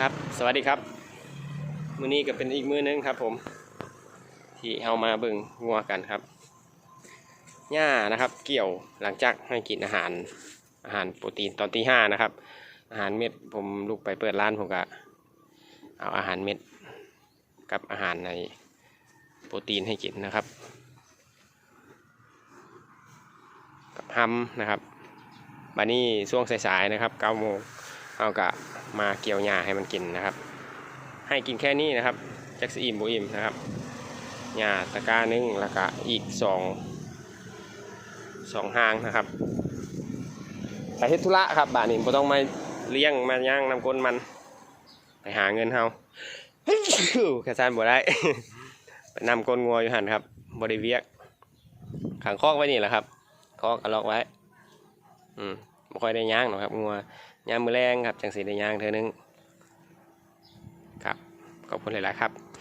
ครับ สวัสดีครับ มือนี้ก็เป็นอีกมือหนึงครับ ผม ที่เฮามาเบิ่งงัวกันครับหญ้านะครับ เกี่ยวหลังจากให้กินอาหารอาหารโปรตีนตอนตีห้านะครับ อาหารเม็ดผมลุกไปเปิดร้านผมก็เอาอาหารเม็ดกับอาหารในโปรตีนให้กินนะครับ กับฮัมนะครับบัดนี้ช่วงสายๆนะครับเก้าโมง เอากะมาเกี่ยวหญ้าให้มันกินนะครับ ให้กินแค่นี้นะครับจักสอิ่มบุอิ่มนะครับหญ้าตะกร้าหนึงแล้วก็อีกสองสองหางนะครับไปเฮ็ดธุระครับ บาดนี้บ่ต้องมาเลี้ยงมาย่างนำก้นมัน ไปหาเงินเฮากระซานบ่ได้ไปนำก้นงัวอยู่หันครับบ่ได้เวียกขังคอกไว้นี่แหละครับคอกกระลอกไว้ อืม บ่ค่อยได้ย่างหรอกครับงัวยามมือแรงครับจังสีได้ย่างเทื่อนึงครับขอบคุณหลายๆครับ